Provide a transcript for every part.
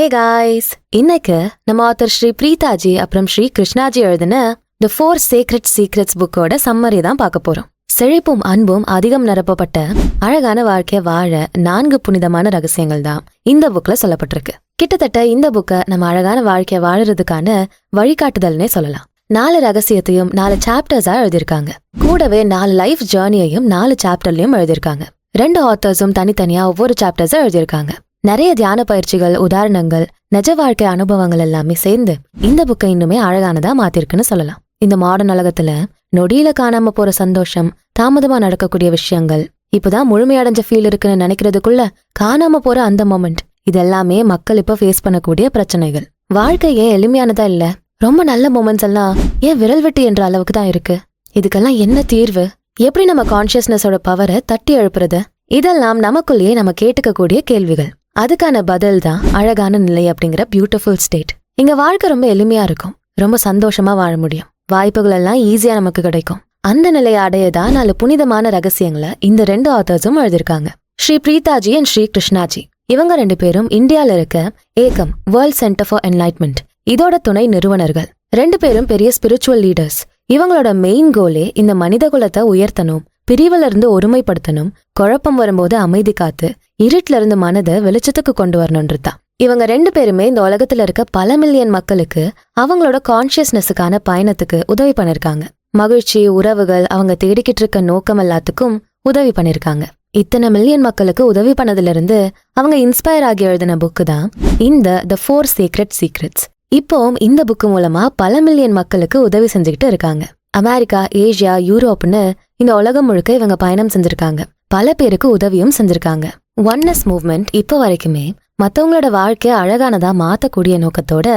Hey guys இன்னைக்கு நம்ம author Sri பிரீதாஜி அப்புறம் ஸ்ரீ கிருஷ்ணாஜி எழுதின த ஃபோர் சீக்ரெட் சீக்ரெட்ஸ் புக்கோட சம்மரி தான் பார்க்க போறோம். செழிப்பும் அன்பும் அதிகம் நிரப்பப்பட்ட அழகான வாழ்க்கைய வாழ நான்கு புனிதமான ரகசியங்கள் தான் இந்த புக்ல சொல்லப்பட்டிருக்கு. கிட்டத்தட்ட இந்த புக்கை நம்ம அழகான வாழ்க்கைய வாழறதுக்கான வழிகாட்டுதல்னே சொல்லலாம். நாலு ரகசியத்தையும் நாலு சாப்டர்ஸா எழுதியிருக்காங்க. கூடவே நாலு லைஃப் ஜேர்னியையும் நாலு சாப்டர்லயும் எழுதியிருக்காங்க. ரெண்டு ஆத்தர்ஸும் தனித்தனியா ஒவ்வொரு சாப்டர்ஸா எழுதியிருக்காங்க. நிறைய தியான பயிற்சிகள் உதாரணங்கள் நிஜ வாழ்க்கை அனுபவங்கள் எல்லாமே சேர்ந்து இந்த புக்கை இன்னுமே அழகானதா மாத்திருக்குன்னு சொல்லலாம். இந்த மாடர்ன் உலகத்துல நொடியில காணாம போற சந்தோஷம் தாமதமா நடக்கக்கூடிய விஷயங்கள் இப்பதான் முழுமையடைஞ்ச ஃபீல் இருக்குன்னு நினைக்கிறதுக்குள்ள காணாம போற அந்த மொமெண்ட் இதெல்லாமே மக்கள் இப்ப ஃபேஸ் பண்ணக்கூடிய பிரச்சனைகள். வாழ்க்கை ஏன் எளிமையானதா இல்ல? ரொம்ப நல்ல மொமெண்ட்ஸ் எல்லாம் ஏன் விரல் வெட்டி என்ற அளவுக்கு தான் இருக்கு? இதுக்கெல்லாம் என்ன தீர்வு? எப்படி நம்ம கான்சியஸ்னஸோட பவரை தட்டி எழுப்புறது? இதெல்லாம் நமக்குள்ளேயே நம்ம கேட்டுக்கக்கூடிய கேள்விகள். அதுக்கான பதில் தான் அழகான நிலை அப்படிங்கிற பியூட்டிஃபுல் ஸ்டேட் இங்க வாழ்க்கை ரொம்ப எளிமையா இருக்கும். ரொம்ப சந்தோஷமா வாழ முடியும். வாய்ப்புகள் எல்லாம் ஈஸியா நமக்கு கிடைக்கும். அந்த நிலையை அடையதான் நாலு புனிதமான ரகசியங்களை இந்த ரெண்டு ஆத்தர்ஸும் எழுதியிருக்காங்க. ஸ்ரீ பிரீதாஜி அண்ட் ஸ்ரீ கிருஷ்ணாஜி. இவங்க ரெண்டு பேரும் இந்தியால இருக்க Ekam world centre for enlightenment இதோட துணை நிறுவனர்கள். ரெண்டு பேரும் பெரிய ஸ்பிரிச்சுவல் லீடர்ஸ் இவங்களோட மெயின் கோலே இந்த மனித குலத்தை உயர்த்தணும். பிரிவுல இருந்து ஒருமைப்படுத்தணும். குழப்பம் வரும்போது அமைதி காத்து இருட்டுல இருந்து மனதை வெளிச்சத்துக்கு கொண்டு வரணுன்றது தான் இவங்க ரெண்டு பேருமே இந்த உலகத்துல இருக்க பல மில்லியன் மக்களுக்கு அவங்களோட கான்சியஸ்னஸுக்கான பயணத்துக்கு உதவி பண்ணிருக்காங்க. மகிழ்ச்சி உறவுகள் அவங்க தேடிக்கிட்டு இருக்க நோக்கம் எல்லாத்துக்கும் உதவி பண்ணிருக்காங்க. இத்தனை மில்லியன் மக்களுக்கு உதவி பண்ணதுல இருந்து அவங்க இன்ஸ்பயர் ஆகி எழுதின புக்கு தான் இந்த த ஃபோர் சீக்ரெட் சீக்ரெட்ஸ் இப்போ இந்த புக்கு மூலமா பல மில்லியன் மக்களுக்கு உதவி செஞ்சுக்கிட்டு இருக்காங்க. அமெரிக்கா ஏஷியா யூரோப்னு இந்த உலகம் முழுக்க இவங்க பயணம் செஞ்சிருக்காங்க. பல பேருக்கு உதவியும் செஞ்சிருக்காங்க. ஒன்னஸ் மூவ்மெண்ட் இப்போ வரைக்குமே மத்தவங்களோட வாழ்க்கைய அழகானதா மாத்தக்கூடிய நோக்கத்தோட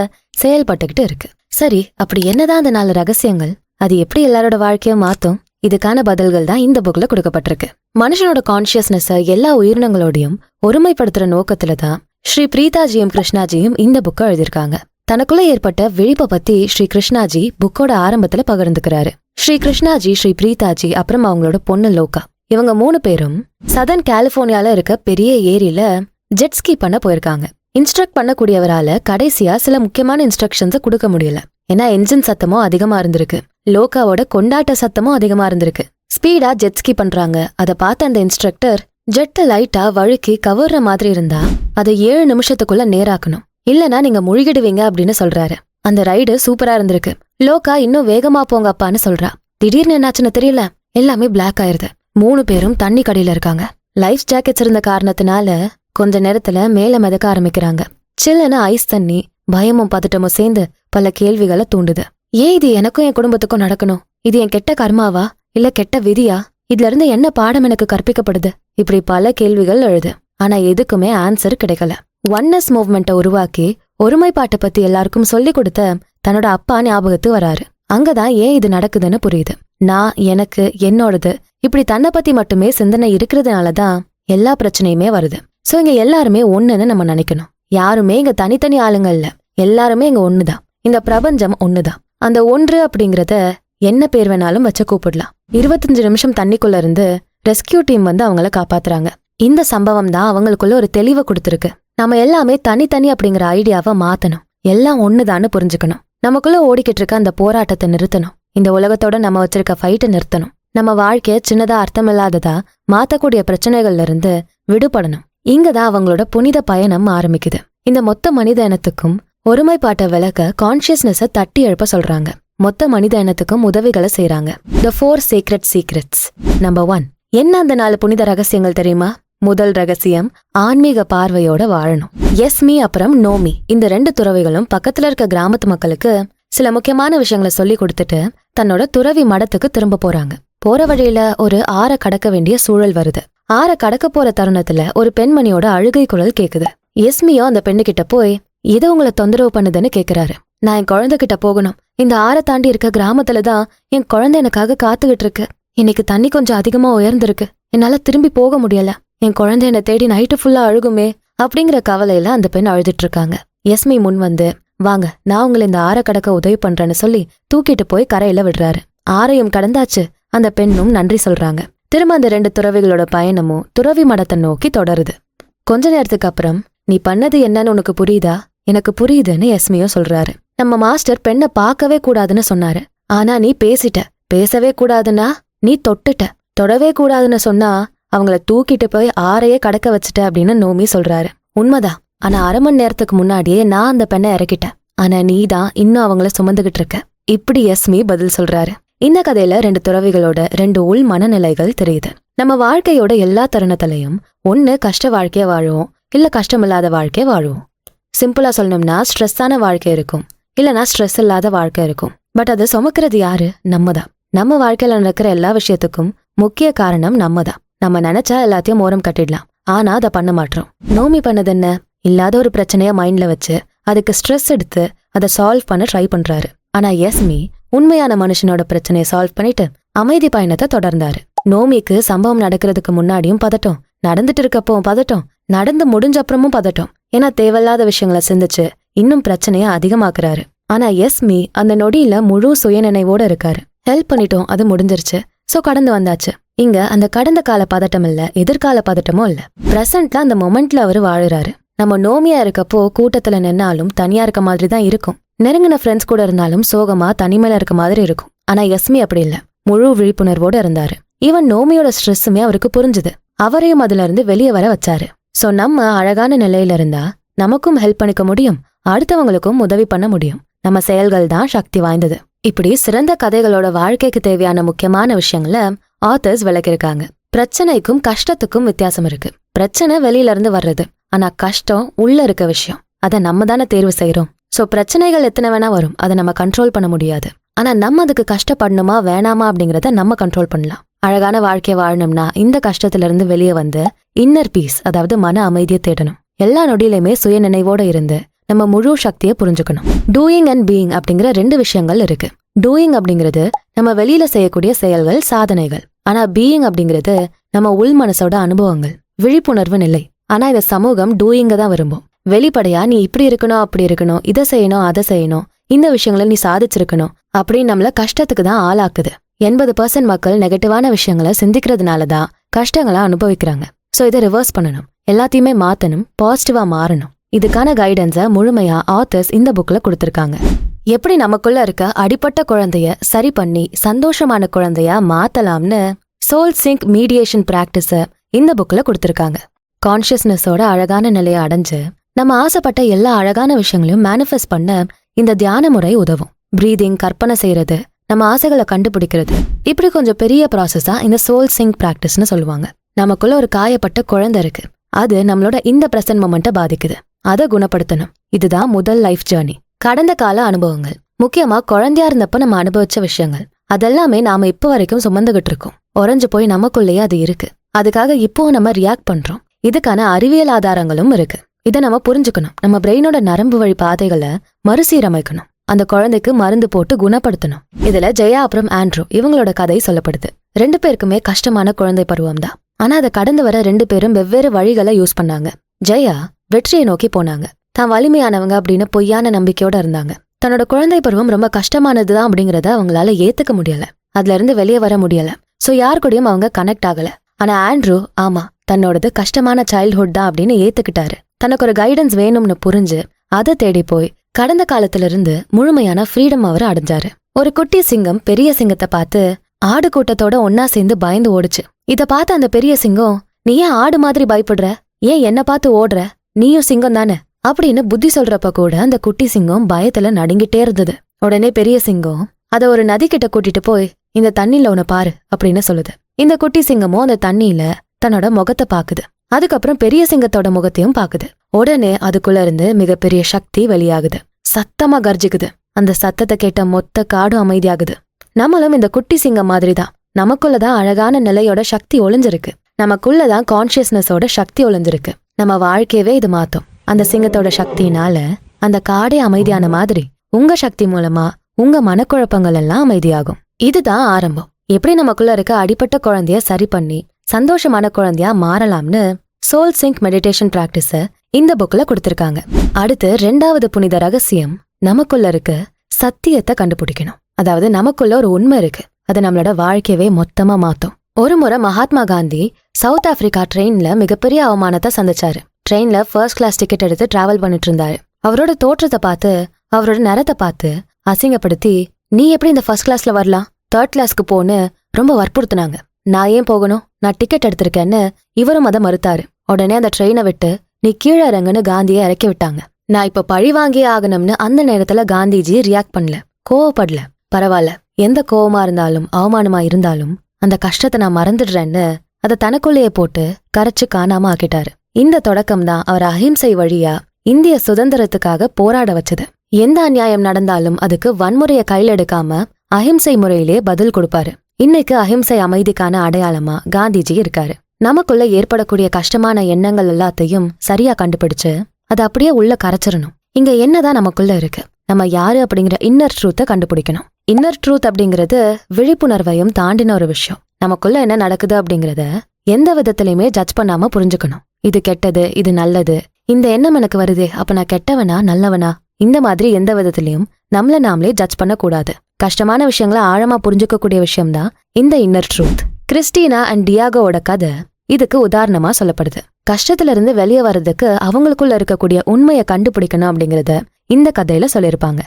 செயல்பட்டுக்கிட்டு இருக்கு. சரி அப்படி என்னதான் அந்த நாலு ரகசியங்கள்? அது எப்படி எல்லாரோட வாழ்க்கையை மாத்தும்? இதுக்கான பதில்கள் தான் இந்த புக்ல கொடுக்கப்பட்டிருக்கு. மனுஷனோட கான்சியஸ்னஸ எல்லா உயிரினங்களோடையும் ஒருமைப்படுத்துற நோக்கத்துல தான் ஸ்ரீ பிரீதாஜியும் கிருஷ்ணாஜியும் இந்த புக்கை எழுதியிருக்காங்க. தனக்குள்ள ஏற்பட்ட விழிப்பை பத்தி ஸ்ரீ கிருஷ்ணாஜி புக்கோட ஆரம்பத்துல பகிர்ந்துக்கிறாரு. ஸ்ரீ கிருஷ்ணாஜி ஸ்ரீ பிரீதாஜி அப்புறம் அவங்களோட பொண்ணு லோகா. இவங்க மூணு பேரும் சதன் கலிபோர்னியால இருக்க பெரிய ஏரியில ஜெட்ஸ்கி பண்ண போயிருக்காங்க. இன்ஸ்ட்ரக்ட் பண்ணக்கூடியவரால கடைசியா சில முக்கியமான இன்ஸ்ட்ரக்ஷன்ஸை கொடுக்க முடியல. ஏன்னா என்ஜின் சத்தமும் அதிகமா இருந்திருக்கு. லோகாவோட கொண்டாட்ட சத்தமும் அதிகமா இருந்திருக்கு. ஸ்பீடா ஜெட்ஸ்கி பண்றாங்க. அதை பார்த்த அந்த இன்ஸ்ட்ரக்டர் ஜெட்டை லைட்டா வழுக்கி கவர்ற மாதிரி இருந்தா அதை ஏழு நிமிஷத்துக்குள்ள நேராக்கணும். இல்லனா நீங்க முழுகிடுவீங்க அப்படின்னு சொல்றாரு. அந்த ரைடு சூப்பரா இருந்திருக்கு. லோகா இன்னும் வேகமா போங்க அப்பான்னு சொல்றா. திடீர்னு என்னாச்சுன்னு தெரியல. எல்லாமே பிளாக் ஆயிருது. மூணு பேரும் தண்ணி கடையில இருக்காங்க. லைஃப் ஜாக்கெட்ஸ் இருந்த காரணத்தினால கொஞ்ச நேரத்துல மேல மிதக்க ஆரம்பிக்கிறாங்க. சில்லுன்னு ஐஸ் தண்ணி பயமும் பதட்டமும் சேர்ந்து பல கேள்விகளை தூண்டுது. ஏன் இது எனக்கும் என் குடும்பத்துக்கும் நடக்கணும்? இது என் கெட்ட கர்மாவா? இல்ல கெட்ட விதியா? இதுல இருந்து என்ன பாடம் எனக்கு கற்பிக்கப்படுது? இப்படி பல கேள்விகள் எழுது. ஆனா எதுக்குமே ஆன்சர் கிடைக்கல. ஒன்னஸ் மூவ்மெண்ட்டை உருவாக்கி ஒருமைப்பாட்டை பத்தி எல்லாருக்கும் சொல்லி கொடுத்த தன்னோட அப்பா ஞாபகத்து வராரு. அங்கதான் ஏன் இது நடக்குதுன்னு புரியுது. நான் எனக்கு என்னோடது இப்படி தன்னை பத்தி மட்டுமே சிந்தனை இருக்கிறதுனால தான் எல்லா பிரச்சனையுமே வருது. சோ இங்க எல்லாருமே ஒண்ணுன்னு நம்ம நினைக்கணும். யாருமே இங்க தனித்தனி ஆளுங்க இல்ல. எல்லாருமே இங்க ஒண்ணுதான். இந்த பிரபஞ்சம் ஒண்ணுதான். அந்த ஒன்று அப்படிங்கறத என்ன பேர் வேணாலும் வச்சு கூப்பிடலாம். இருபத்தஞ்சு நிமிஷம் தண்ணிக்குள்ள இருந்து ரெஸ்கியூ டீம் வந்து அவங்கள காப்பாத்துறாங்க. இந்த சம்பவம் தான் அவங்களுக்குள்ள ஒரு தெளிவை கொடுத்துருக்கு. நம்ம எல்லாமே தனித்தனி அப்படிங்கிற ஐடியாவை மாத்தணும். எல்லாம் ஒண்ணுதான்னு புரிஞ்சுக்கணும். நமக்குள்ள ஓடிக்கிட்டு இருக்க அந்த போராட்டத்தை நிறுத்தணும். இந்த உலகத்தோட நம்ம வச்சிருக்க ஃபைட்டை நிறுத்தணும். நம்ம வாழ்க்கைய சின்னதா அர்த்தமில்லாததா மாத்தக்கூடிய பிரச்சனைகள்ல இருந்து விடுபடணும். இங்கதான் அவங்களோட புனித பயணம் ஆரம்பிக்குது. இந்த மொத்த மனித இனத்துக்கும் ஒருமைப்பாட்டை விளக்க கான்சியஸ்னஸ தட்டி எழுப்ப சொல்றாங்க. மொத்த மனித இனத்துக்கும் உதவிகளை செய்யறாங்க the four secret secrets number one என்ன அந்த நாலு புனித ரகசியங்கள் தெரியுமா? முதல் ரகசியம் ஆன்மீக பார்வையோட வாழணும். எஸ் மீ அப்புறம் நோமி. இந்த ரெண்டு துறவிகளும் பக்கத்துல இருக்க கிராமத்து மக்களுக்கு சில முக்கியமான விஷயங்களை சொல்லி கொடுத்துட்டு தன்னோட துறவி மடத்துக்கு திரும்ப போறாங்க. போற வழியில ஒரு ஆற கடக்க வேண்டிய சூழல் வருது. ஆற கடக்க போற தருணத்துல ஒரு பெண்மணியோட அழுகை குரல் கேக்குது. எஸ்மியோ அந்த பெண்ணுகிட்ட போய் இது உங்களை தொந்தரவு பண்ணுதுன்னு கேக்குறாரு. நான் என் குழந்தைகிட்ட போகணும். இந்த ஆற தாண்டி இருக்க கிராமத்துல தான் என் குழந்தை எனக்காக காத்துக்கிட்டு இருக்கு. இன்னைக்கு தண்ணி கொஞ்சம் அதிகமா உயர்ந்திருக்கு. என்னால திரும்பி போக முடியல. என் குழந்தை என்னை தேடி நைட்டு ஃபுல்லா அழுகுமே அப்படிங்கிற கவலையில அந்த பெண் அழுதுட்டு இருக்காங்க எஸ்மி முன் வந்து வாங்க நான் உங்களை இந்த ஆற கடக்க உதவி பண்றேன்னு சொல்லி தூக்கிட்டு போய் கரையில விடுறாரு. ஆரையும் கடந்தாச்சு. அந்த பெண்ணும் நன்றி சொல்றாங்க. திரும்ப அந்த ரெண்டு துறவிகளோட பயணமும் துறவி மடத்தை நோக்கி தொடருது. கொஞ்ச நேரத்துக்கு அப்புறம் நீ பண்ணது என்னன்னு உனக்கு புரியுதா? எனக்கு புரியுதுன்னு எஸ்மியும் சொல்றாரு. நம்ம மாஸ்டர் பெண்ணை பார்க்கவே கூடாதுன்னு சொன்னாரு. ஆனா நீ பேசிட்ட. பேசவே கூடாதுன்னா நீ தொட்டுட்ட. தொடவே கூடாதுன்னு சொன்னா அவங்கள தூக்கிட்டு போய் ஆறையே கடக்க வச்சுட்ட அப்படின்னு நோமி சொல்றாரு. உண்மைதான் ஆனா அரை மணி நேரத்துக்கு முன்னாடியே நான் அந்த பெண்ணை இறக்கிட்டேன். ஆனா நீ தான் இன்னும் அவங்கள சுமந்துகிட்டு இருக்க. இப்படி எஸ்மி பதில் சொல்றாரு. இந்த கதையில ரெண்டு துறவிகளோட ரெண்டு உள் மனநிலைகள் தெரியுது. நம்ம வாழ்க்கையோட எல்லா தருணத்திலையும் ஒன்னு கஷ்ட வாழ்க்கைய வாழுவோம் இல்ல கஷ்டமில்லாத வாழ்க்கைய வாழுவோம். சிம்பிளா சொல்லணும்னா ஸ்ட்ரெஸ்ஸான வாழ்க்கை இருக்கும் இல்லனா ஸ்ட்ரெஸ் இல்லாத வாழ்க்கை இருக்கும். பட் அதை சுமக்கிறது யாரு? நம்ம தான் நம்ம வாழ்க்கையில நடக்கிற எல்லா விஷயத்துக்கும் முக்கிய காரணம் நம்ம தான் நம்ம நினைச்சா எல்லாத்தையும் ஓரம் கட்டிடலாம். ஆனா அதை பண்ண மாட்டோம் நோமி பண்ணது என்ன? இல்லாத ஒரு பிரச்சனைய மைண்ட்ல வச்சு அதுக்கு ஸ்ட்ரெஸ் எடுத்து அதை சால்வ் பண்ண ட்ரை பண்றாரு. ஆனா எஸ்மி உண்மையான மனுஷனோட பிரச்சனையை சால்வ் பண்ணிட்டு அமைதி பயணத்தை தொடர்ந்தாரு. நோமிக்கு சம்பவம் நடக்கிறதுக்கு முன்னாடியும் பதட்டம். நடந்துட்டு இருக்கப்பவும் பதட்டம். நடந்து முடிஞ்ச அப்புறமும் பதட்டம். ஏன்னா தேவையில்லாத விஷயங்களை சிந்திச்சு இன்னும் பிரச்சனைய அதிகமாக்குறாரு. ஆனா எஸ்மி அந்த நொடியில முழு சுயநினைவோட இருக்காரு. ஹெல்ப் பண்ணிட்டோம் அது முடிஞ்சிருச்சு. சோ கடந்து வந்தாச்சு. இங்க அந்த கடந்த கால பதட்டம் இல்ல எதிர்கால பதட்டமும் இல்ல. பிரசன்ட்ல அந்த மொமெண்ட்ல அவர் வாழுறாரு. நம்ம நோமியா இருக்கப்போ கூட்டத்துல நின்னாலும் தனியா இருக்க மாதிரி தான் இருக்கும். நெருங்கின ஃப்ரெண்ட்ஸ் கூட இருந்தாலும் சோகமா தனிமையில இருக்க மாதிரி இருக்கும். ஆனா எஸ்மி அப்படி இல்ல. முழு விழிப்புணர்வோட இருந்தாரு. ஈவன் நோமியோட ஸ்ட்ரெஸ்ஸுமே அவருக்கு புரிஞ்சுது. அவரையும் அதுல இருந்து வெளியே வர வச்சாரு. சோ நம்ம அழகான நிலையில இருந்தா நமக்கும் ஹெல்ப் பண்ணிக்க முடியும். அடுத்தவங்களுக்கும் உதவி பண்ண முடியும். நம்ம செயல்கள் தான் சக்தி வாய்ந்தது. இப்படி சிறந்த கதைகளோட வாழ்க்கைக்கு தேவையான முக்கியமான விஷயங்கள ஆத்தர்ஸ் விளக்கிருக்காங்க பிரச்சனைக்கும் கஷ்டத்துக்கும் வித்தியாசம் இருக்கு. பிரச்சனை வெளியில இருந்து வர்றது. ஆனா கஷ்டம் உள்ள இருக்க விஷயம். அதை நம்ம தானே தேர்வு செய்யறோம் சோ பிரச்சனைகள் எத்தனை வேணா வரும். அதை நம்ம கண்ட்ரோல் பண்ண முடியாது. ஆனா நம்ம அதுக்கு கஷ்டப்படணுமா வேணாமா அப்படிங்கறத நம்ம கண்ட்ரோல் பண்ணலாம். அழகான வாழ்க்கையை வாழணும்னா இந்த கஷ்டத்துல இருந்து வெளியே வந்து இன்னர் பீஸ் அதாவது மன அமைதியை தேடணும். எல்லா நொடியிலையுமே சுய நினைவோட இருந்து நம்ம முழு சக்தியை புரிஞ்சுக்கணும். டூயிங் அண்ட் பீயிங் அப்படிங்கிற ரெண்டு விஷயங்கள் இருக்கு. டூயிங் அப்படிங்கிறது நம்ம வெளியில செய்யக்கூடிய செயல்கள் சாதனைகள். ஆனா பீயிங் அப்படிங்கிறது நம்ம உள் மனசோட அனுபவங்கள் விழிப்புணர்வு நிலை. ஆனா இந்த சமூகம் டூயிங்க தான் விரும்பும். வெளிப்படையா நீ இப்படி இருக்கணும் அப்படி இருக்கணும் இதை செய்யணும் அதை செய்யணும் இந்த விஷயங்களை நீ சாதிச்சிருக்கணும் அப்படின்னு நம்மள கஷ்டத்துக்கு தான் ஆளாக்குது. எண்பது பர்சன்ட் மக்கள் நெகட்டிவான விஷயங்களை சிந்திக்கிறதுனால தான் கஷ்டங்களை அனுபவிக்கிறாங்க. சோ இதை ரிவர்ஸ் பண்ணணும். எல்லாத்தையுமே மாத்தணும் பாசிட்டிவா மாறணும். இதுக்கான கைடன்ஸை முழுமையா ஆத்தர்ஸ் இந்த புக்ல கொடுத்திருக்காங்க. எப்படி நமக்குள்ள இருக்க அடிப்பட்ட குழந்தைய சரி பண்ணி சந்தோஷமான குழந்தையா மாத்தலாம்னு சோல் சிங்க் மீடியேஷன் பிராக்டிஸ இந்த புக்ல கொடுத்திருக்காங்க. கான்ஷியஸ்னஸோட அழகான நிலையை அடைஞ்சு நம்ம ஆசைப்பட்ட எல்லா அழகான விஷயங்களையும் மேனிஃபெஸ்ட் பண்ண இந்த தியான முறை உதவும். பிரீதிங் கற்பனை செய்யறது நம்ம ஆசைகளை கண்டுபிடிக்கிறது. இப்படி கொஞ்சம் பெரிய ப்ராசஸா இந்த சோல் சிங்க் பிராக்டிஸ்னு சொல்லுவாங்க. நமக்குள்ள ஒரு காயப்பட்ட குழந்தை இருக்கு. அது நம்மளோட இந்த பிரசன்ட் மொமெண்ட்டை பாதிக்குது. அதை குணப்படுத்தணும். இதுதான் முதல் லைஃப் ஜேர்னி கடந்த கால அனுபவங்கள். முக்கியமா குழந்தையா இருந்தப்ப நம்ம அனுபவிச்ச விஷயங்கள். அதெல்லாமே நாம இப்போ வரைக்கும் சுமந்துகிட்டு இருக்கோம். உறைஞ்சு போய் நமக்குள்ளேயே அது இருக்கு. அதுக்காக இப்போ நம்ம ரியாக்ட் பண்றோம். இதுக்கான அறிவியல் ஆதாரங்களும் இருக்கு. இதை நம்ம புரிஞ்சுக்கணும். நம்ம பிரெயினோட நரம்பு வழி பாதைகளை மறுசீரமைக்கணும். அந்த குழந்தைக்கு மருந்து போட்டு குணப்படுத்தணும். இதுல ஜெயா அப்புறம் ஆண்ட்ரூ இவங்களோட கதை சொல்லப்படுது. ரெண்டு பேருக்குமே கஷ்டமான குழந்தை பருவம் தான். ஆனா அதை கடந்து வர ரெண்டு பேரும் வெவ்வேறு வழிகளை யூஸ் பண்ணாங்க. ஜெயா வெற்றியை நோக்கி போனாங்க. தான் வலிமையானவங்க அப்படின்னு பொய்யான நம்பிக்கையோட இருந்தாங்க. தன்னோட குழந்தை பருவம் ரொம்ப கஷ்டமானதுதான் அப்படிங்கறத அவங்களால ஏத்துக்க முடியல. அதுல இருந்து வெளியே வர முடியல. சோ யார் கூடயும் அவங்க கனெக்ட் ஆகல. ஆனா ஆண்ட்ரூ ஆமா தன்னோடது கஷ்டமான சைல்ட்ஹுட் தான் அப்படின்னு ஏத்துக்கிட்டாரு. தனக்கு ஒரு கைடன்ஸ் வேணும்னு புரிஞ்சு அதை தேடி போய் கடந்த காலத்துல இருந்து முழுமையான ஃப்ரீடம் அவர் அடைஞ்சாரு. ஒரு குட்டி சிங்கம் பெரிய சிங்கத்தை பார்த்து ஆடு கூட்டத்தோட ஒன்னா சேர்ந்து பயந்து ஓடுச்சு. இத பார்த்த அந்த பெரிய சிங்கம் நீ ஏன் ஆடு மாதிரி பயப்படுற? ஏன் என்ன பார்த்து ஓடுற? நீயும் சிங்கம் தானே? அப்படின்னு புத்தி சொல்றப்ப கூட அந்த குட்டி சிங்கம் பயத்துல நடுங்கிட்டே இருந்தது. உடனே பெரிய சிங்கம் அதை ஒரு நதி கிட்ட கூட்டிட்டு போய் இந்த தண்ணில உன பாரு அப்படின்னு சொல்லுது. இந்த குட்டி சிங்கமும் அந்த தண்ணியில தன்னோட முகத்தை பாக்குது. அதுக்கப்புறம் பெரிய சிங்கத்தோட முகத்தையும் பாக்குது. உடனே அதுக்குள்ள இருந்து மிகப்பெரிய சக்தி வெளியாகுது. சத்தமா கர்ஜிக்குது. அந்த சத்தத்தை கேட்ட மொத்த காடும் அமைதியாகுது. நம்மளும் இந்த குட்டி சிங்கம் மாதிரி தான் நமக்குள்ளதான் அழகான நிலையோட சக்தி ஒளிஞ்சிருக்கு. நமக்குள்ளதான் கான்ஷியஸ்னஸோட சக்தி ஒளிஞ்சிருக்கு. நம்ம வாழ்க்கையவே இது மாத்தும். அந்த சிங்கத்தோட சக்தியினால அந்த காடே அமைதியான மாதிரி உங்க சக்தி மூலமா உங்க மனக்குழப்பங்கள் எல்லாம் அமைதியாகும். இதுதான் ஆரம்பம். எப்படி நமக்குள்ள இருக்க அடிப்பட்ட குழந்தைய சரி பண்ணி சந்தோஷமான குழந்தையா மாறலாம்னு சோல் சிங்க் மெடிடேஷன் பிராக்டிஸ இந்த புக்ல கொடுத்திருக்காங்க. அடுத்து ரெண்டாவது புனித ரகசியம் நமக்குள்ள இருக்க சத்தியத்தை கண்டுபிடிக்கணும். அதாவது நமக்குள்ள ஒரு உண்மை இருக்கு. அது நம்மளோட வாழ்க்கையவே மொத்தமா மாத்தும். ஒரு முறை மகாத்மா காந்தி சவுத் ஆப்பிரிக்கா ட்ரெயின்ல மிகப்பெரிய அவமானத்தை சந்திச்சாரு. ட்ரெயின்ல ஃபர்ஸ்ட் கிளாஸ் டிக்கெட் எடுத்து டிராவல் பண்ணிட்டு இருந்தாரு. அவரோட தோற்றத்தை பார்த்து அவரோட நிறத்தை பார்த்து அசிங்கப்படுத்தி நீ எப்படி இந்த ஃபர்ஸ்ட் கிளாஸ்ல வரலாம்? தேர்ட் கிளாஸ்க்கு போன்னு ரொம்ப வற்புறுத்துனாங்க. நான் ஏன் போகணும்? நான் டிக்கெட் எடுத்திருக்கேன்னு இவரும் அதை மறுத்தாரு. உடனே அந்த ட்ரெயினை விட்டு நீ கீழே இறங்குன்னு காந்தியை இறக்கி விட்டாங்க. நான் இப்ப பழி வாங்கியே ஆகணும்னு அந்த நேரத்துல காந்திஜி ரியாக்ட் பண்ணல. கோவப்படல. பரவாயில்ல. எந்த கோவமா இருந்தாலும் அவமானமா இருந்தாலும் அந்த கஷ்டத்தை நான் மறந்துடுறேன்னு அதை தனக்குள்ளேயே போட்டு கரைச்சு காணாம ஆக்கிட்டாரு. இந்த தொடக்கம் தான் அவர் அஹிம்சை வழியா இந்திய சுதந்திரத்துக்காக போராட வச்சது. எந்த அநியாயம் நடந்தாலும் அதுக்கு வன்முறையை கையில் எடுக்காம அஹிம்சை முறையிலே பதில் கொடுப்பாரு. இன்னைக்கு அஹிம்சை அமைதிக்கான அடையாளமா காந்திஜி இருக்காரு. நமக்குள்ள ஏற்படக்கூடிய கஷ்டமான எண்ணங்கள் எல்லாத்தையும் சரியா கண்டுபிடிச்சு அதை அப்படியே உள்ள கரைச்சிடணும். இங்க என்னதான் நமக்குள்ள இருக்கு? நம்ம யாரு அப்படிங்கிற இன்னர் ட்ரூத்தை கண்டுபிடிக்கணும். இன்னர் ட்ரூத் அப்படிங்கிறது விழிப்புணர்வையும் தாண்டின ஒரு விஷயம். நமக்குள்ள என்ன நடக்குது அப்படிங்கறத எந்த விதத்திலையுமே ஜட்ஜ் பண்ணாம புரிஞ்சுக்கணும். இது கெட்டது இது நல்லது. இந்த எண்ணம் எனக்கு வருதே அப்ப நான் கெட்டவனா நல்லவனா? இந்த மாதிரி எந்த விதத்திலையும் நம்மள நாமளே ஜட்ஜ் பண்ணக்கூடாது. கஷ்டமான விஷயங்களை ஆழமா புரிஞ்சுக்கக்கூடிய விஷயம்தான் இந்த இன்னர் ட்ரூத் கிறிஸ்டினா அண்ட் டியாகோவோட கதை இதுக்கு உதாரணமா சொல்லப்படுது. கஷ்டத்துல இருந்து வெளியே வர்றதுக்கு அவங்களுக்குள்ள இருக்கக்கூடிய உண்மையை கண்டுபிடிக்கணும் அப்படிங்கறத இந்த கதையில சொல்லியிருப்பாங்க.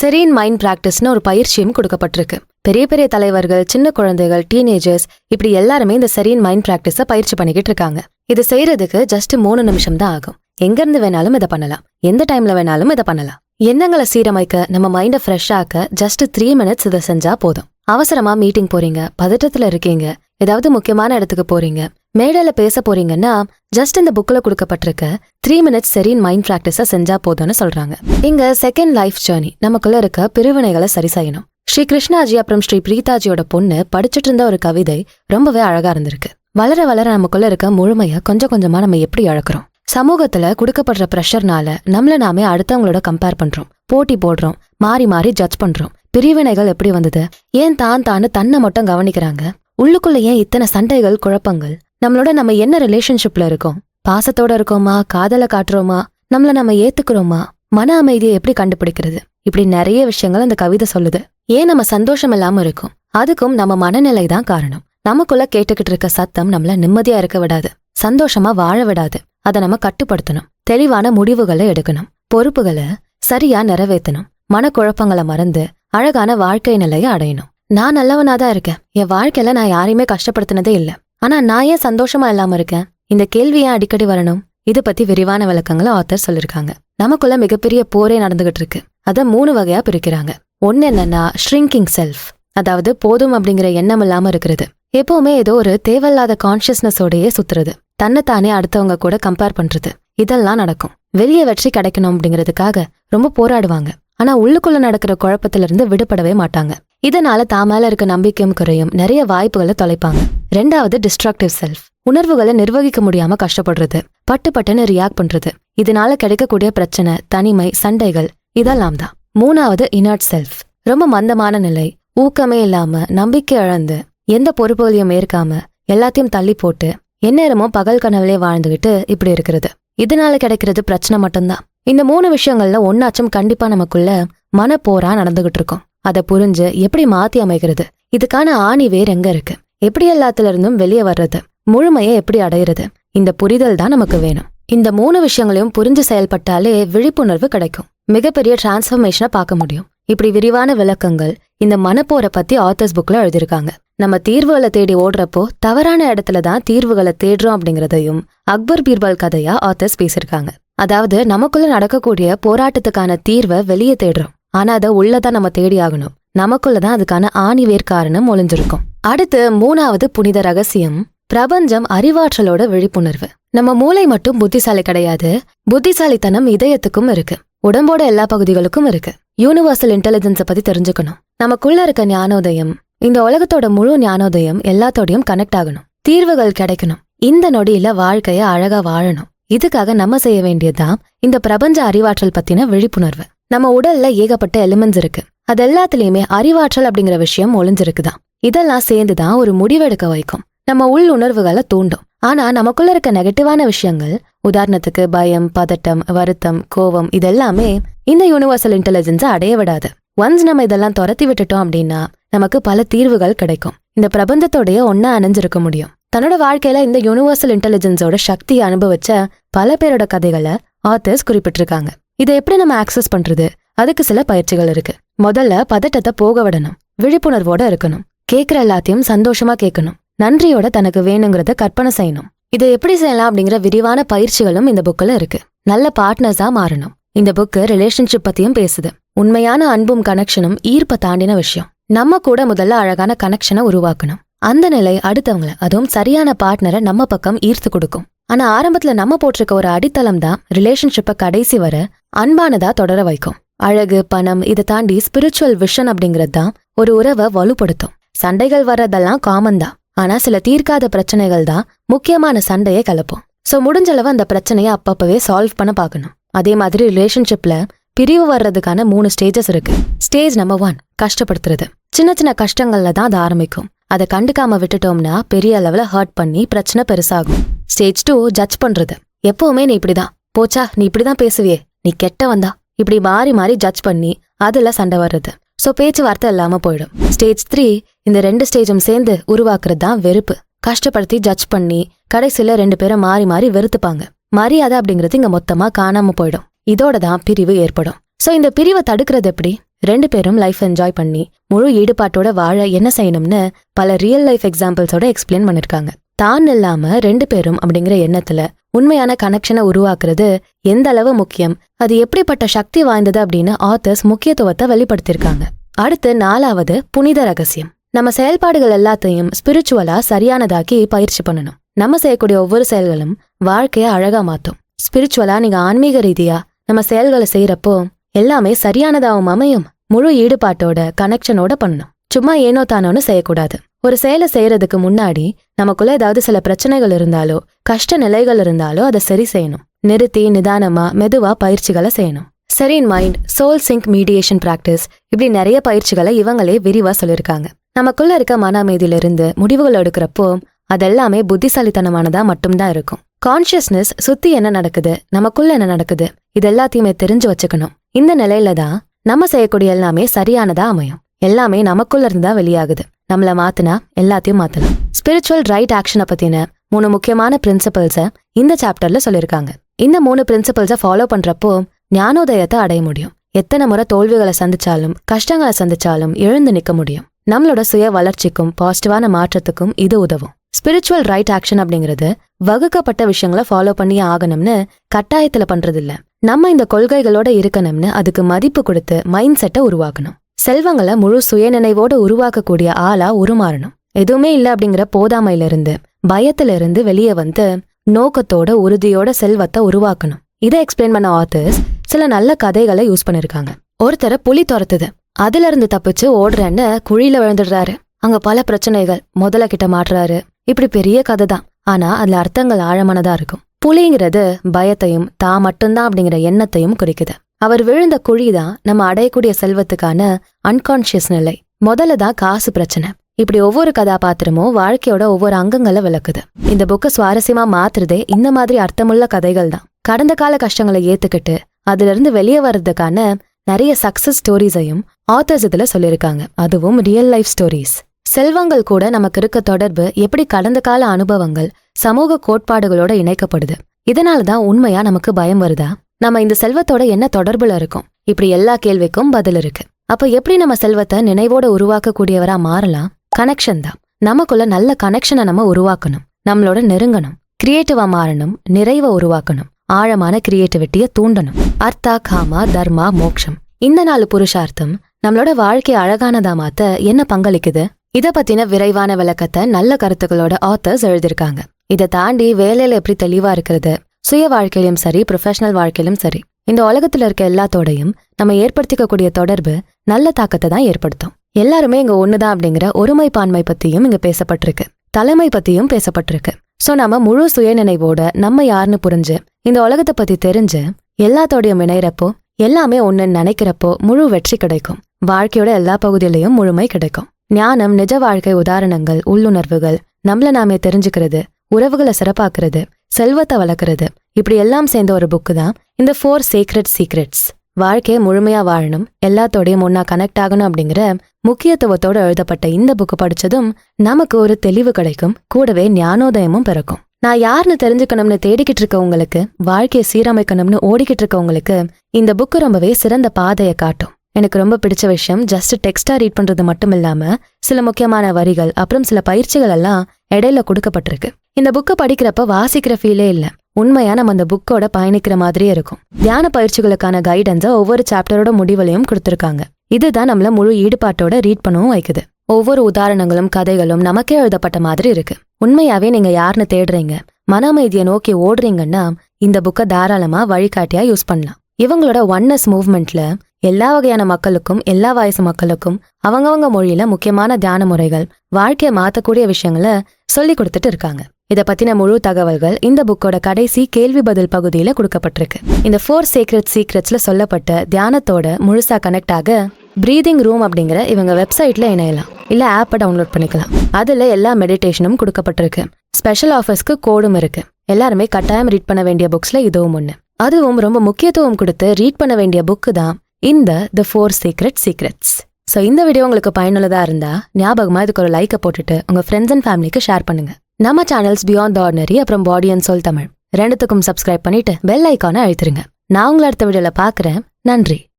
செரீன் மைண்ட் பிராக்டிஸ்னு ஒரு பயிற்சியும் கொடுக்கப்பட்டிருக்கு. பெரிய பெரிய தலைவர்கள் சின்ன குழந்தைகள் டீனேஜர்ஸ் இப்படி எல்லாருமே இந்த செரீன் மைண்ட் பிராக்டிஸை பயிற்சி பண்ணிக்கிட்டு இருக்காங்க. இது செய்யறதுக்கு ஜஸ்ட் மூணு நிமிஷம் தான் ஆகும். எங்க இருந்து வேணாலும் இதை பண்ணலாம். எந்த டைம்ல வேணாலும் இதை பண்ணலாம். எண்ணங்களை சீரமைக்க நம்ம மைண்டை ஃப்ரெஷ் ஆக்க ஜஸ்ட் த்ரீ மினிட்ஸ் இதை செஞ்சா போதும். அவசரமா மீட்டிங் போறீங்க பதட்டத்துல இருக்கீங்க ஏதாவது முக்கியமான இடத்துக்கு போறீங்க மேடையில பேச போறீங்கன்னா ஜஸ்ட் இந்த புக்ல கொடுக்கப்பட்டிருக்க three minutes serene mind practice செஞ்சா போதும்னு சொல்றாங்க. இங்க செகண்ட் லைஃப் ஜேர்னி நமக்குள்ள இருக்க பிரிவினைகளை சரி செய்யணும். ஸ்ரீ கிருஷ்ணாஜி அப்புறம் ஸ்ரீ பிரீதாஜியோட பொண்ணு படிச்சுட்டு இருந்த ஒரு கவிதை ரொம்பவே அழகா இருந்திருக்கு. வளர வளர நமக்குள்ள இருக்க முழுமையை கொஞ்சம் கொஞ்சமா நம்ம எப்படி அழக்கிறோம் சமூகத்துல கொடுக்கப்படுற ப்ரெஷர்னால நம்மள நாமே அடுத்தவங்களோட கம்பேர் பண்றோம். போட்டி போடுறோம். மாறி மாறி ஜட்ஜ் பண்றோம். பிரிவினைகள் எப்படி வந்தது? ஏன் தான் தான்னு தன்னை மட்டும் கவனிக்கிறாங்க? உள்ளுக்குள்ள ஏன் இத்தனை சண்டைகள் குழப்பங்கள்? நம்மளோட நம்ம என்ன ரிலேஷன்ஷிப்ல இருக்கோம்? பாசத்தோட இருக்கோமா? காதல காட்டுறோமா? நம்மள நம்ம ஏத்துக்கிறோமா? மன அமைதியை எப்படி கண்டுபிடிக்கிறது? இப்படி நிறைய விஷயங்கள் அந்த கவிதை சொல்லுது. ஏன் நம்ம சந்தோஷம் இல்லாம இருக்கும்? அதுக்கும் நம்ம மனநிலை தான் காரணம். நமக்குள்ள கேட்டுக்கிட்டு இருக்க சத்தம் நம்மள நிம்மதியா இருக்க விடாது. சந்தோஷமா வாழ விடாது. அதை நம்ம கட்டுப்படுத்தணும். தெளிவான முடிவுகளை எடுக்கணும். பொறுப்புகளை சரியா நிறைவேற்றணும். மனக்குழப்பங்களை மறந்து அழகான வாழ்க்கை நிலையை அடையணும். நான் நல்லவனாதான் இருக்கேன். என் வாழ்க்கையில நான் யாரையுமே கஷ்டப்படுத்தினதே இல்லை. ஆனா நான் ஏன் சந்தோஷமா இல்லாம இருக்கேன்? இந்த கேள்வி ஏன் அடிக்கடி வரணும்? இது பத்தி விரிவான விளக்கங்களை ஆத்தர் சொல்லிருக்காங்க. நமக்குள்ள மிகப்பெரிய போரே நடந்துகிட்டு இருக்கு. அதை மூணு வகையா பிரிக்கிறாங்க. ஒன்னு என்னன்னா ஷ்ரிங்கிங் செல்ஃப் அதாவது போதும் அப்படிங்கிற எண்ணம் இல்லாம இருக்கிறது. எப்பவுமே ஏதோ ஒரு தேவையில்லாத கான்ஷியஸ்னஸோடையே சுத்துறது. தன்னைத்தானே அடுத்தவங்க கூட கம்பேர் பண்றது. இதெல்லாம் நடக்கும். வெளியே வெற்றி கிடைக்கணும் அப்படிங்கிறதுக்காக ரொம்ப போராடுவாங்க. ஆனா உள்ளுக்குள்ள நடக்கிற குழப்பத்துல இருந்து விடுபடவே மாட்டாங்க. இதனால தான் மேல இருக்க நம்பிக்கையும் குறையும். நிறைய வாய்ப்புகளை தொலைப்பாங்க. ரெண்டாவது டிஸ்ட்ரக்டிவ் செல்ஃப் உணர்வுகளை நிர்வகிக்க முடியாம கஷ்டப்படுறது. பட்டு பட்டுன்னு ரியாக்ட் பண்றது. இதனால கிடைக்கக்கூடிய பிரச்சனை தனிமை சண்டைகள் இதெல்லாம் தான். மூணாவது இனர்ட் செல்ஃப் ரொம்ப மந்தமான நிலை. ஊக்கமே இல்லாம நம்பிக்கை இழந்து எந்த பொறுப்புகளையும் ஏற்காம எல்லாத்தையும் தள்ளி போட்டு எந்நேரமும் பகல் கனவுலே வாழ்ந்துகிட்டு இப்படி இருக்கிறது. இதனால கிடைக்கிறது பிரச்சனை மட்டும்தான். இந்த மூணு விஷயங்கள்ல ஒன்னாச்சும் கண்டிப்பா நமக்குள்ள மனப்போரா நடந்துகிட்டு இருக்கும். அதை புரிஞ்சு எப்படி மாத்தி அமைக்கிறது? இதுக்கான ஆணி வேர் எங்க இருக்கு? எப்படி எல்லாத்துல இருந்தும் வெளியே வர்றது? முழுமையை எப்படி அடையிறது? இந்த புரிதல் தான் நமக்கு வேணும். இந்த மூணு விஷயங்களையும் புரிஞ்சு செயல்பட்டாலே விழிப்புணர்வு கிடைக்கும். மிகப்பெரிய டிரான்ஸ்ஃபர்மேஷனை பார்க்க முடியும். இப்படி விரிவான விளக்கங்கள் இந்த மனப்போரை பத்தி ஆத்தர்ஸ் புக்ல எழுதியிருக்காங்க. நம்ம தீர்வுகளை தேடி ஓடுறப்போ தவறான இடத்துல தான் தீர்வுகளை தேடுறோம் அப்படிங்கிறதையும் அக்பர் பீர்பால் கதையா ஆத்தர்ஸ் பேசியிருக்காங்க. அதாவது நமக்குள்ள நடக்கக்கூடிய போராட்டத்துக்கான தீர்வை வெளியே தேடுறோம். ஆனா அதை உள்ளதான் நம்ம தேடி ஆகணும். நமக்குள்ளதான் அதுக்கான ஆணிவேர் காரணம் ஒளிஞ்சிருக்கும். அடுத்து மூணாவது புனித ரகசியம் பிரபஞ்சம் அறிவாற்றலோட விழிப்புணர்வு. நம்ம மூளை மட்டும் புத்திசாலி கிடையாது. புத்திசாலித்தனம் இதயத்துக்கும் இருக்கு. உடம்போட எல்லா பகுதிகளுக்கும் இருக்கு. யூனிவர்சல் இன்டெலிஜென்ஸை பத்தி தெரிஞ்சுக்கணும். நமக்குள்ள இருக்க ஞானோதயம் இந்த உலகத்தோட முழு ஞானோதயம் எல்லாத்தோடையும் கனெக்ட் ஆகணும். தீர்வுகள் கிடைக்கணும். இந்த நொடியில வாழ்க்கைய அழகா வாழணும். இதுக்காக நம்ம செய்ய வேண்டியதுதான் இந்த பிரபஞ்ச அறிவாற்றல் பத்தின விழிப்புணர்வு. நம்ம உடல்ல ஏகப்பட்ட எலிமெண்ட்ஸ் இருக்கு. அது எல்லாத்துலயுமே அறிவாற்றல் அப்படிங்கிற விஷயம் ஒளிஞ்சிருக்குதான். இதெல்லாம் சேர்ந்துதான் ஒரு முடிவெடுக்க வைக்கும். நம்ம உள் உணர்வுகளை தூண்டும். ஆனா நமக்குள்ள இருக்க நெகட்டிவான விஷயங்கள் உதாரணத்துக்கு பயம் பதட்டம் வருத்தம் கோவம் இதெல்லாமே இந்த யூனிவர்சல் இன்டெலிஜென்ஸை அடைய விடாது. ஒன்ஸ் நம்ம இதெல்லாம் துரத்தி விட்டுட்டோம் அப்படின்னா நமக்கு பல தீர்வுகள் கிடைக்கும். இந்த பிரபந்தத்தோடைய ஒன்னா அணைஞ்சிருக்க முடியும். தன்னோட வாழ்க்கையில இந்த யூனிவர்சல் இன்டெலிஜென்ஸோட சக்தியை அனுபவிச்ச பல பேரோட கதைகளை ஆத்தர்ஸ் குறிப்பிட்டிருக்காங்க. இதை எப்படி நம்ம ஆக்சஸ் பண்றது? அதுக்கு சில பயிற்சிகள் இருக்கு. முதல்ல பதட்டத்தை போக விடணும். விழிப்புணர்வோட இருக்கணும். கேக்குற எல்லாத்தையும் சந்தோஷமா கேட்கணும். நன்றியோட தனக்கு வேணுங்கிறத கற்பனை செய்யணும். இதை எப்படி செய்யலாம் அப்படிங்கிற விரிவான பயிற்சிகளும் இந்த புக்கில் இருக்கு. நல்ல பார்ட்னர்ஸா மாறணும். இந்த புக்கு ரிலேஷன்ஷிப் பத்தியும் பேசுது. உண்மையான அன்பும் கனெக்ஷனும் ஈர்ப்ப தாண்டின விஷயம். நம்ம கூட முதல்ல அழகான கனெக்ஷனை உருவாக்கணும். அந்த நிலை அடுத்தவங்கள அதுவும் சரியான பார்ட்னரை நம்ம பக்கம் ஈர்த்து கொடுக்கும். ஆனா ஆரம்பத்துல நம்ம போட்டிருக்க ஒரு அடித்தளம் தான் ரிலேஷன்ஷிப்பை கடைசி வர அன்பானதா தொடர வைக்கும். அழகு பணம் இதை தாண்டி ஸ்பிரிச்சுவல் விஷன் அப்படிங்கிறது தான் ஒரு உறவை வலுப்படுத்தும். சண்டைகள் வர்றதெல்லாம் காமன் தான். ஆனா சில தீர்க்காத பிரச்சனைகள் தான் முக்கியமான சண்டையை கலப்போம். சோ முடிஞ்சளவு அந்த பிரச்சனையை அப்பப்பவே சால்வ் பண்ண பார்க்கணும். அதே மாதிரி ரிலேஷன்ஷிப்ல பிரிவு வர்றதுக்கான மூணு ஸ்டேஜஸ் இருக்கு. ஸ்டேஜ் நம்பர் ஒன் கஷ்டப்படுத்துறது. சின்ன சின்ன கஷ்டங்கள்ல தான் அது ஆரம்பிக்கும். அதை கண்டுக்காம விட்டுட்டோம்னா பெரிய அளவுல ஹர்ட் பண்ணி பிரச்சனை பெருசாகும். ஸ்டேஜ் டூ ஜட்ஜ் பண்றது. எப்பவுமே நீ இப்படிதான். போச்சா நீ இப்படிதான் பேசுவியே. நீ கெட்ட வந்தா. இப்படி மாறி மாறி ஜட்ஜ் பண்ணி அதுல சண்டை வர்றது. சோ பேச்சுவார்த்தை இல்லாம போயிடும். ஸ்டேஜ் த்ரீ இந்த ரெண்டு ஸ்டேஜும் சேர்ந்து உருவாக்குறது தான் வெறுப்பு. கஷ்டப்படுத்தி ஜட்ஜ் பண்ணி கடைசியில ரெண்டு பேரும் மாறி மாறி வெறுத்துப்பாங்க. மரியாதை அப்படிங்கிறது இங்க மொத்தமா காணாம போயிடும். இதோட தான் பிரிவு ஏற்படும். சோ இந்த பிரிவை தடுக்கிறது எப்படி? ரெண்டு பேரும் லைஃப் என்ஜாய் பண்ணி முழு ஈடுபாட்டோட வாழ என்ன செய்யணும்னு பல ரியல் லைஃப் எக்ஸாம்பிள்ஸோட எக்ஸ்பிளைன் பண்ணிருக்காங்க. தான் இல்லாம ரெண்டு பேரும் அப்படிங்கிற எண்ணத்துல உண்மையான கனெக்ஷனை உருவாக்குறது எந்த அளவு முக்கியம்? அது எப்படிப்பட்ட சக்தி வாய்ந்தது அப்படின்னு ஆத்தர்ஸ் முக்கியத்துவத்தை வெளிப்படுத்தியிருக்காங்க. அடுத்து நாலாவது புனித ரகசியம். நம்ம செயல்பாடுகள் எல்லாத்தையும் ஸ்பிரிச்சுவலா சரியானதாக்கி பயிற்சி பண்ணணும். நம்ம செய்யக்கூடிய ஒவ்வொரு செயல்களும் வாழ்க்கைய அழகா மாத்தும். ஸ்பிரிச்சுவலா நீங்க ஆன்மீக ரீதியா நம்ம செயல்களை செய்யறப்போ எல்லாமே சரியானதாகவும் அமையும். முழு ஈடுபாட்டோட கனெக்ஷனோட பண்ணணும். சும்மா ஏனோ தானோன்னு செய்யக்கூடாது. ஒரு செயலை செய்யறதுக்கு முன்னாடி நமக்குள்ள ஏதாவது சில பிரச்சனைகள் இருந்தாலோ கஷ்ட நிலைகள் இருந்தாலோ அதை சரி செய்யணும். நிறுத்தி நிதானமா மெதுவா பயிற்சிகளை செய்யணும். Serene mind soul sync meditation practice இப்படி நிறைய பயிற்சிகளை இவங்களே விரிவா சொல்லியிருக்காங்க. நமக்குள்ள இருக்க மன அமைதியிலிருந்து முடிவுகள் எடுக்கிறப்போ அதெல்லாமே புத்திசாலித்தனமானதா மட்டும்தான் இருக்கும். கான்ஷியஸ்னஸ் சுத்தி என்ன நடக்குது? நமக்குள்ள என்ன நடக்குது? இது எல்லாத்தையுமே தெரிஞ்சு வச்சுக்கணும். இந்த நிலையில தான் நம்ம செய்யக்கூடிய எல்லாமே சரியானதா அமையும். எல்லாமே நமக்குள்ள இருந்து தான் வெளியாகுது. நம்மள மாத்தினா எல்லாத்தையும் மாத்தலாம் ஸ்பிரிச்சுவல் ரைட் ஆக்ஷனை பத்தின மூணு முக்கியமான பிரின்சிபல்ஸ இந்த சாப்டர்ல சொல்லியிருக்காங்க. இந்த மூணு பிரின்சிபல்ஸை ஃபாலோ பண்றப்போ ஞானோதயத்தை அடைய முடியும். எத்தனை முறை தோல்விகளை சந்திச்சாலும் கஷ்டங்களை சந்திச்சாலும் எழுந்து நிக்க முடியும். நம்மளோட சுய வளர்ச்சிக்கும் பாசிட்டிவான மாற்றத்துக்கும் இது உதவும். ஸ்பிரிச்சுவல் ரைட் ஆக்ஷன் அப்படிங்கிறது வகுக்கப்பட்ட விஷயங்களை ஃபாலோ பண்ணி ஆகணும்னு கட்டாயத்துல பண்றது இல்ல நம்ம இந்த கொள்கைகளோட இருக்கணும்னு அதுக்கு மதிப்பு கொடுத்து மைண்ட் செட்டை உருவாக்கணும். செல்வங்களை முழு சுயநினைவோட உருவாக்கக்கூடிய ஆளா உருமாறணும். எதுவுமே இல்ல அப்படிங்கிற போதாமையில இருந்து பயத்துல இருந்து வெளியே வந்து நோக்கத்தோட உறுதியோட செல்வத்தை உருவாக்கணும். இதை எக்ஸ்பிளைன் பண்ண ஆத்தர்ஸ் சில நல்ல கதைகளை யூஸ் பண்ணிருக்காங்க. ஒருத்தரை புலி துரத்துது. அதுல இருந்து தப்பிச்சு ஓடுறேன்னு குழியில விழுந்துடுறாரு. அங்க பல பிரச்சனைகள். முதல்ல கிட்ட மாட்டுறாரு. இப்படி பெரிய கதை தான் ஆனா அதுல அர்த்தங்கள் ஆழமானதா இருக்கும். புலிங்கிறது பயத்தையும் தான் மட்டும்தான் அப்படிங்கிற எண்ணத்தையும் குறிக்குது. அவர் விழுந்த குழிதான் நம்ம அடையக்கூடிய செல்வத்துக்கான அன்கான்ஷியஸ் நிலை. முதல்ல தான் காசு பிரச்சனை. இப்படி ஒவ்வொரு கதாபாத்திரமும் வாழ்க்கையோட ஒவ்வொரு அங்கங்களை விளக்குது. இந்த புக்கை சுவாரஸ்யமா மாத்துறதே இந்த மாதிரி அர்த்தமுள்ள கதைகள் தான் கடந்த கால கஷ்டங்களை ஏத்துக்கிட்டு அதுல இருந்து வெளியே வர்றதுக்கான நிறைய சக்சஸ் ஸ்டோரிஸையும் ஆத்தர்ஸ் இதுல சொல்லியிருக்காங்க. அதுவும் ரியல் லைஃப் ஸ்டோரிஸ் செல்வங்கள் கூட நமக்கு இருக்க தொடர்பு எப்படி கடந்த கால அனுபவங்கள் சமூக கோட்பாடுகளோட இணைக்கப்படுது. இதனால தான் உண்மையா நமக்கு பயம் வருதா? நம்ம இந்த செல்வத்தோட என்ன தொடர்புல இருக்கோம்? இப்படி எல்லா கேள்விக்கும் பதில் இருக்கு. அப்ப எப்படி நம்ம செல்வத்தை நினைவோட உருவாக்கக்கூடியவரா மாறலாம்? கனெக்ஷன் தான். நமக்குள்ள நல்ல கனெக்ஷனை நம்ம உருவாக்கணும். நம்மளோட நெருங்கணும். கிரியேட்டிவா மாறணும். நிறைவை உருவாக்கணும். ஆழமான கிரியேட்டிவிட்டியை தூண்டணும். அர்த்தா காமா தர்மா மோக்ஷம். இந்த நாலு புருஷார்த்தம் நம்மளோட வாழ்க்கை அழகானதா மாத்த என்ன பங்களிக்குது? இத பத்தின விரைவான விளக்கத்தை நல்ல கருத்துக்களோட ஆத்தர்ஸ் எழுதியிருக்காங்க. இதை தாண்டி வேலையில எப்படி தெளிவா இருக்கிறது? சுய வாழ்க்கையிலும் சரி ப்ரொஃபஷனல் வாழ்க்கையிலும் சரி இந்த உலகத்துல இருக்க எல்லாத்தோடையும் நம்ம ஏற்படுத்திக்கக்கூடிய தொடர்பு நல்ல தாக்கத்தை தான் ஏற்படுத்தும். எல்லாருமே இங்க ஒண்ணுதான் அப்படிங்கிற ஒருமைப்பான்மை பத்தியும் இங்க பேசப்பட்டிருக்கு. தலைமை பத்தியும் பேசப்பட்டிருக்கு. சோ நாம முழு சுயநினைவோட நம்ம யாருன்னு புரிஞ்சு இந்த உலகத்தை பத்தி தெரிஞ்சு எல்லாத்தோடையும் இணையறப்போ எல்லாமே ஒன்னு நினைக்கிறப்போ முழு வெற்றி கிடைக்கும். வாழ்க்கையோட எல்லா பகுதியிலையும் முழுமை கிடைக்கும். ஞானம் நிஜ வாழ்க்கை உதாரணங்கள் உள்ளுணர்வுகள் நம்மள நாமே தெரிஞ்சுக்கிறது உறவுகளை சிறப்பாக்குறது செல்வத்தை வளர்க்கறது. இப்படி எல்லாம் சேர்ந்த ஒரு புக்கு தான் இந்த ஃபோர் சீக்ரெட் சீக்ரெட்ஸ் வாழ்க்கையை முழுமையா வாழணும் எல்லாத்தோடையும் ஒன்னா கனெக்ட் ஆகணும் அப்படிங்கிற முக்கியத்துவத்தோட எழுதப்பட்ட இந்த புக்கு படிச்சதும் நமக்கு ஒரு தெளிவு கிடைக்கும் கூடவே ஞானோதயமும் பிறக்கும். நான் யாருன்னு தெரிஞ்சுக்கணும்னு தேடிக்கிட்டு இருக்கவங்களுக்கு வாழ்க்கையை சீரமைக்கணும்னு ஓடிக்கிட்டு இருக்கவங்களுக்கு இந்த புக்கு ரொம்பவே சிறந்த பாதையை காட்டும். எனக்கு ரொம்ப பிடிச்ச விஷயம் ஜஸ்ட் டெக்ஸ்டா ரீட் பண்றது மட்டும் இல்லாம சில முக்கியமான வரிகள் அப்புறம் சில பயிற்சிகள் எல்லாம் இடையில கொடுக்கப்பட்டிருக்கு. இந்த புக்கை படிக்கிறப்ப வாசிக்கிற ஃபீலே இல்லை. உண்மையா நம்ம அந்த புக்கோட பயணிக்கிற மாதிரியே இருக்கும். தியான பயிற்சிகளுக்கான கைடன்ஸை ஒவ்வொரு சாப்டரோட முடிவுலையும் கொடுத்துருக்காங்க. இதுதான் நம்மள முழு ஈடுபாட்டோட ரீட் பண்ணவும் வைக்குது. ஒவ்வொரு உதாரணங்களும் கதைகளும் நமக்கே எழுதப்பட்ட மாதிரி இருக்கு. உண்மையாவே நீங்க யாருன்னு தேடுறீங்க மன அமைதியை நோக்கி ஓடுறீங்கன்னா இந்த புக்கை தாராளமா வழிகாட்டியா யூஸ் பண்ணலாம். இவங்களோட ஒன்னஸ் மூவ்மெண்ட்ல எல்லா வகையான மக்களுக்கும் எல்லா வயசு மக்களுக்கும் அவங்கவங்க மொழியில முக்கியமான தியான முறைகள் வாழ்க்கையை மாத்தக்கூடிய விஷயங்களை சொல்லி கொடுத்துட்டு இருக்காங்க. இதை பத்தின முழு தகவல்கள் இந்த புக்கோட கடைசி கேள்வி பதில் பகுதியில கொடுக்கப்பட்டிருக்கு. இந்த ஃபோர் சீக்ரெட் சீக்ரெட்ஸ்ல சொல்லப்பட்ட தியானத்தோட முழுசா கனெக்ட் ஆக பிரீதிங் ரூம் அப்படிங்கிற இவங்க வெப்சைட்ல இணையலாம். இல்ல ஆப்பை டவுன்லோட் பண்ணிக்கலாம். அதுல எல்லா மெடிடேஷனும் கொடுக்கப்பட்டிருக்கு. ஸ்பெஷல் ஆஃபர்ஸ்க்கு கோடும் இருக்கு. எல்லாருமே கட்டாயம் ரீட் பண்ண வேண்டிய புக்ஸ்ல இதுவும் ஒன்று அதுவும் ரொம்ப முக்கியத்துவம் கொடுத்து ரீட் பண்ண வேண்டிய புக்கு தான் இந்த the four secret secrets so இந்த வீடியோ உங்களுக்கு பயனுள்ளதா இருந்தா ஞாபகமா இதுக்கு ஒரு லைக்கை போட்டுட்டு உங்க ஃப்ரெண்ட்ஸ் அண்ட் ஃபேமிலிக்கு ஷேர் பண்ணுங்க. நம்ம சேனல்ஸ் பியாண்ட் த ஆர்டினரி அப்புறம் பாடி அண்ட் சொல் தமிழ். ரெண்டுத்துக்கும் சப்ஸ்கிரைப் பண்ணிட்டு பெல் ஐக்கானை அழுத்துருங்க. நான் உங்களை அடுத்த வீடியோல பாக்குறேன் நன்றி.